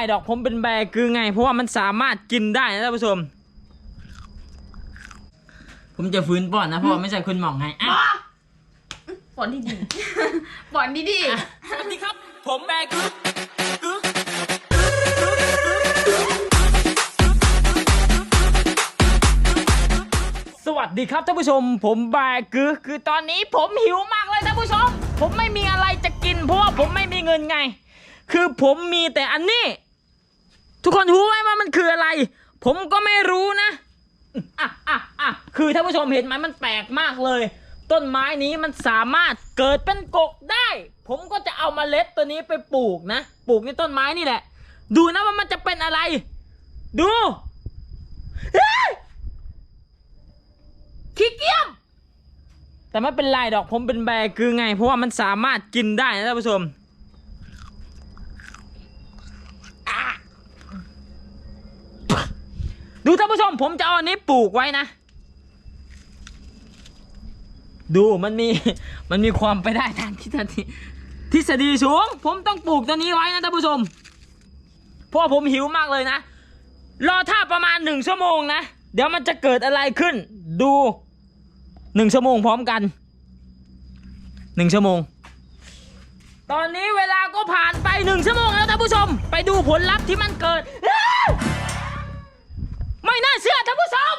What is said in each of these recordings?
ไอ้ดอกผมเป็นแบร์คือไง เพราะว่ามันสามารถกินได้นะท่านผู้ชม ผมจะฟื้นป้อนนะเพราะว่าไม่ใช่คุณหมองไงอะฝนดีๆฝนดีสวัสดีครับ ผมแบร์กึ๊กกึ๊กสวัสดีครับท่านผู้ชม ผมแบร์กึ๊กคือตอนนี้ผมหิวมากเลยท่านผู้ชม ผมไม่มีอะไรจะกิน เพราะว่าผมไม่มีเงินไง คือผมมีแต่อันนี้ ทุกคนรู้ไหมว่ามันคืออะไร ผมก็ไม่รู้นะอะอะอะคือท่านผู้ชมเห็นไหมมันแปลกมากเลย ต้นไม้นี้มันสามารถเกิดเป็นกกได้ ผมก็จะเอามาเล็ดตัวนี้ไปปลูกนะ ปลูกในต้นไม้นี่แหละ ดูนะว่ามันจะเป็นอะไร ดูเฮ้ยขี้เกียจแต่ไม่เป็นไรดอกผมเป็นแบร์คือไง เพราะว่ามันสามารถกินได้นะท่านผู้ชม ดูท่านผู้ชมผมจะเอาอันนี้ปลูกไว้นะ ดูมันมีมันมีความไปได้ทางทฤษฎีทฤษฎีสูง ผมต้องปลูกตัวนี้ไว้นะท่านผู้ชม เพราะผมหิวมากเลยนะ รอท่าประมาณหนึ่งชั่วโมงนะ เดี๋ยวมันจะเกิดอะไรขึ้น ดูหนึ่งชั่วโมงพร้อมกันหนึ่งชั่วโมง ตอนนี้เวลาก็ผ่านไปหนึ่งชั่วโมงแล้วท่านผู้ชม ไปดูผลลัพธ์ที่มันเกิด เชื่อท่านผู้ชม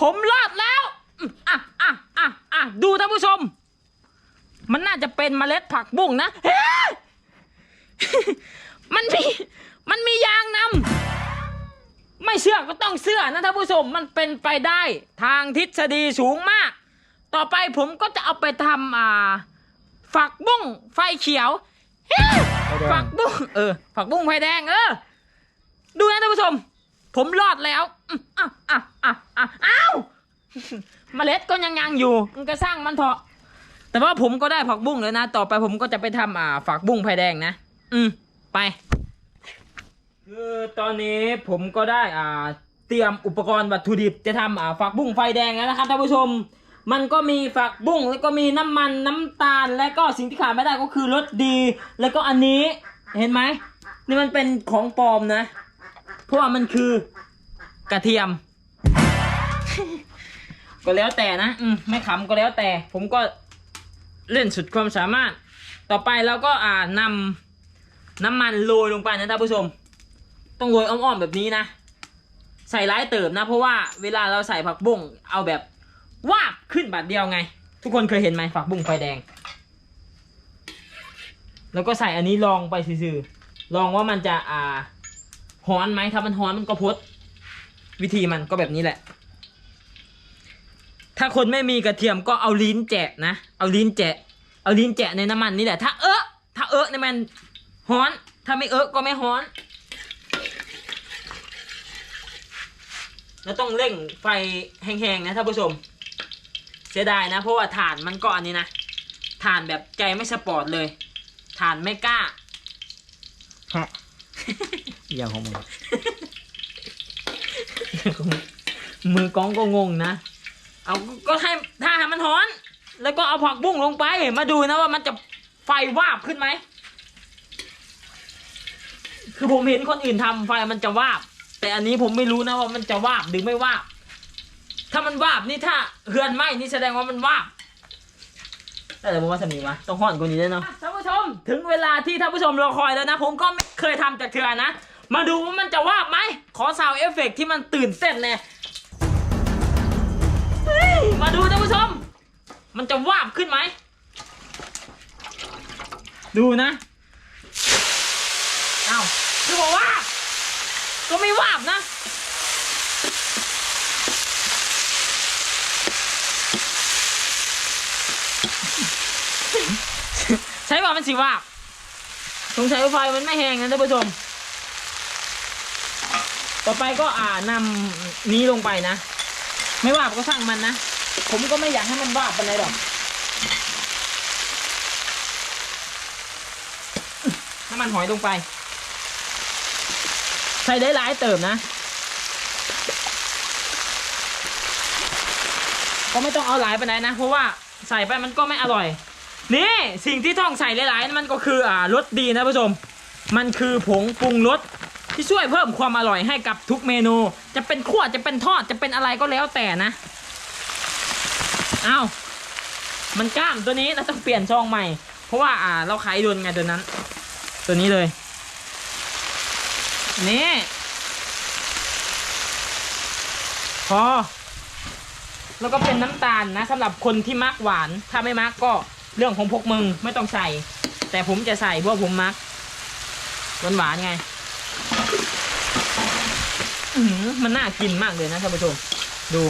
ผมรอดแล้วอืมอะอะอะอะดูท่านผู้ชม มันน่าจะเป็นเมล็ดผักบุ้งนะเฮ้ยมันมี มันมียางนำ ไม่เชื่อก็ต้องเชื่อนะท่านผู้ชม มันเป็นไปได้ทางทฤษฎีสูงมาก ต่อไปผมก็จะเอาไปทำอ่าฝักบุ้งไฟเขียวเฮ้ยฝักบุ้งเออ ฝักบุ้งไฟแดง เออ ดูนะท่านผู้ชม ผมรอดแล้วอืมอะอะอะอะอ้าวเมล็ดก็ยังยังอยู่ มันก็สร้างมันเถอะแต่ว่าผมก็ได้ผักบุ้งแล้วนะ ต่อไปผมก็จะไปทำอ่าฝักบุ้งไฟแดงนะ อืม ไป คือตอนนี้ผมก็ได้อ่า เตรียมอุปกรณ์วัตถุดิบจะทำอ่าฝักบุ้งไฟแดงแล้วนะครับท่านผู้ชม มันก็มีฝักบุ้งแล้วก็มีน้ำมันน้ำตาล และก็สิ่งที่ขาดไม่ได้ก็คือรสดี แล้วก็อันนี้ เห็นไหม นี่มันเป็นของปลอมนะ เพราะว่ามันคือกระเทียม ก็แล้วแต่นะ อืมไม่ขำก็แล้วแต่ ผมก็เล่นสุดความสามารถ ต่อไปเราก็อ่านำน้ำมันโรยลงไปนะท่านผู้ชม ต้องโรยอ้อมๆแบบนี้นะ ใส่ร้ายเติบนะ เพราะว่าเวลาเราใส่ผักบุ้งเอาแบบวาบขึ้นบาดเดียวไง ทุกคนเคยเห็นไหมผักบุ้งไฟแดง แล้วก็ใส่อันนี้ลองไปซื่อๆลองว่ามันจะอ่า ฮ้อนไหมถ้ามันฮ้อนมันก็พด วิธีมันก็แบบนี้แหละ ถ้าคนไม่มีกระเทียมก็เอาลิ้นแจะนะ เอาลิ้นแจะเอาลิ้นแจะในน้ำมันนี่แหละ ถ้าเอะถ้าเอะเนี่ยมันฮ้อน ถ้าไม่เอะก็ไม่ฮ้อนแล้วต้องเร่งไฟแห้งๆนะท่านผู้ชม เสียดายนะ เพราะว่าถ่านมันก็อันนี้นะถ่านแบบใจไม่สปอร์ตเลยถ่านไม่กล้าฮะ อย่างของมึง มือกองก็งงนะ เอาก็ให้ถ้าให้มันฮ้อน แล้วก็เอาผักบุ้งลงไป มาดูนะว่ามันจะไฟวาบขึ้นไหม คือผมเห็นคนอื่นทำไฟมันจะวาบ แต่อันนี้ผมไม่รู้นะว่ามันจะวาบหรือไม่วาบ ถ้ามันวาบนี่ถ้าเฮือนไหมนี่แสดงว่ามันวาบแต่ผมว่าสมีวะต้องห่อนกว่านี้ด้วยเนาะท่านผู้ชม ถึงเวลาที่ท่านผู้ชมรอคอยแล้วนะ ผมก็ไม่เคยทำจากเทือนะ มาดูว่ามันจะวาบไหม ขอซาวเอฟเฟกต์ที่มันตื่นเต้นเลยเฮ้ยมาดูท่านผู้ชม มันจะวาบขึ้นไหม ดูนะ เอ้าคือบอกว่า ก็ไม่วาบนะ ใช้ว่ามันสิวาบสงสัยไฟมันไม่แห้งนะท่านผู้ชม ต่อไปก็อ่านำนี้ลงไปนะ ไม่ว่าก็ช่างมันนะ ผมก็ไม่อยากให้มันว่าไปไหนหรอกน้ำมันหอยลงไป ใส่ได้หลายเติมนะ ก็ไม่ต้องเอาหลายไปไหนนะ เพราะว่าใส่ไปมันก็ไม่อร่อย นี่สิ่งที่ต้องใส่หลายๆนั่นมันก็คืออ่ารสดีนะผู้ชม มันคือผงปรุงรส ที่ช่วยเพิ่มความอร่อยให้กับทุกเมนู จะเป็นขั่วจะเป็นทอดจะเป็นอะไรก็แล้วแต่นะเอามันกล้ามตัวนี้เราต้องเปลี่ยนซองใหม่ เพราะว่าอ่าเราขายโดนไงตัวนั้น ตัวนี้เลยนี่พอแล้วก็เป็นน้ำตาลนะสำหรับคนที่มักหวาน ถ้าไม่มักก็เรื่องของพวกมึงไม่ต้องใส่ แต่ผมจะใส่เพราะผมมักหวานหวานไง มันน่ากินมากเลยนะท่านผู้ชม ดู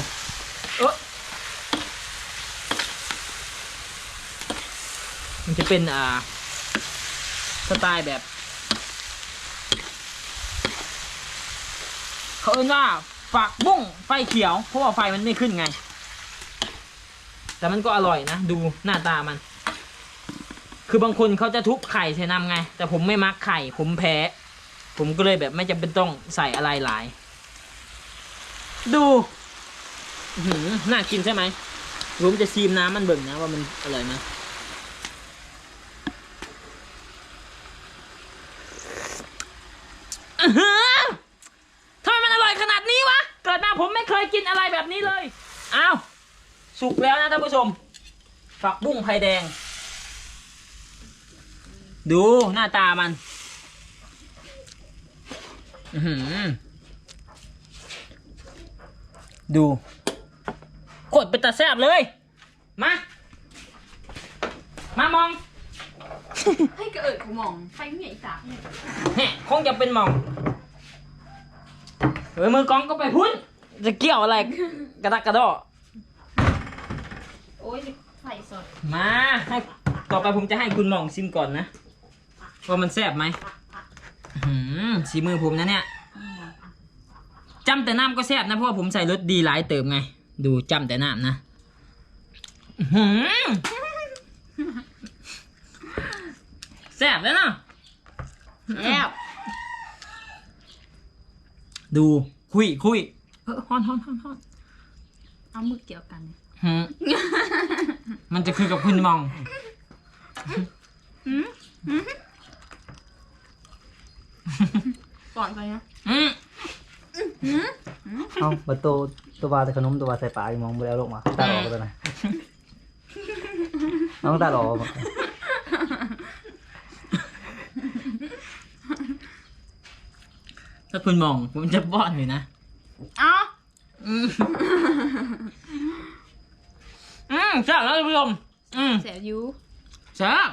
เออมันจะเป็นอ่า สไตล์แบบ เขาเอิ้นว่าฝักบุ้งไฟเขียว เพราะว่าไฟมันไม่ขึ้นไง แต่มันก็อร่อยนะ ดูหน้าตามัน คือบางคนเขาจะทุบไข่ใส่น้ำไง แต่ผมไม่มักไข่ ผมแพ้ ผมก็เลยแบบไม่จำเป็นต้องใส่อะไรหลาย ดูอื้อหือน่ากินใช่ไหมผมจะซีมน้ำมันเบิ่งนะว่ามันอร่อยไหมอื้อหือทำไมมันอร่อยขนาดนี้วะ เกิดมาผมไม่เคยกินอะไรแบบนี้เลย อ้าว สุกแล้วนะท่านผู้ชม ฝักบุ้งไผ่แดง ดูหน้าตามัน อื้อหือ ดูกดเป็นตาแซบเลย มา มามองให้กระเอิดกูมองไฟไม่ใหญ่สากเนี่ยแหมคงจะเป็นหมองเฮ้ยมือกองก็ไปพุ่น จะเกี่ยวอะไรกระดักกระดอโอ้ยไฟสด มาให้ต่อไปผมจะให้คุณหมองชิมก่อนนะว่ามันแซ่บไหมอื้อหือสีมือผมนะเนี่ย จำแต่น้ำก็แซ่บนะเพราะว่าผมใส่รสดีหลายเติมไง ดูจำแต่น้ำนะอื้อหือแซ่บแล้วเนาะแล้วดูคุยคุยเออฮอนฮอนฮอนฮอนเอามือเกี่ยวกันเนี่ยหืมมันจะคือกับคุณหมองก่อนไปนะอืม เอาบัตโตตัววาแต่ขนมตัววาใส่ปลาอีมองบ่ไปเอาลงมาตาหลอกตัวไหนะน้องตาหลอกมาถ้าคุณหมองผมจะป้อนอยู่นะเอ้าอืมอืมแซ่บแล้วท่านผู้ชมอืมแสบอยูแซ่บ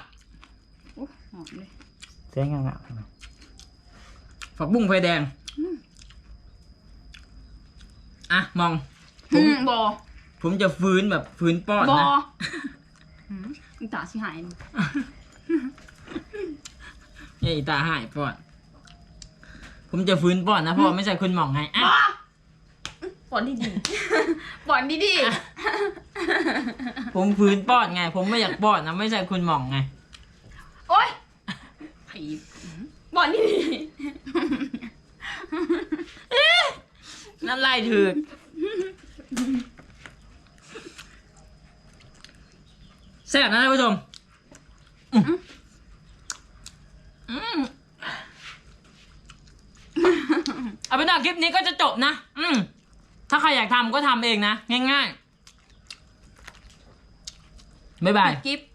โอ้หอมเลยเสียงงะฝักบุ้งไฟแดงอ่ะมอง ผอืม มบอผมจะฟื้นแบบฟื้นป้อนบอนะ อืมมึงตาสิหายนี่อย่าอีตาหายป้อนผมจะฟื้นป้อนนะเพราะว่าไม่ใช่คุณหมองไงอะบ้าปอนดีดีๆปอนดีดีผมฟื้นป้อนไง ผมไม่อยากป้อนนะไม่ใช่คุณหมองไง ๆโอ๊ยผีปอนดีดีนั่ นไล่ถือกแซ่บนะท่านผู้ชมอืมเอาเป็นว่าคลิปนี้ก็จะจบนะ อืมถ้าใครอยากทำก็ทำเองนะ ง่ายๆ บ๊ายบาย กิฟต์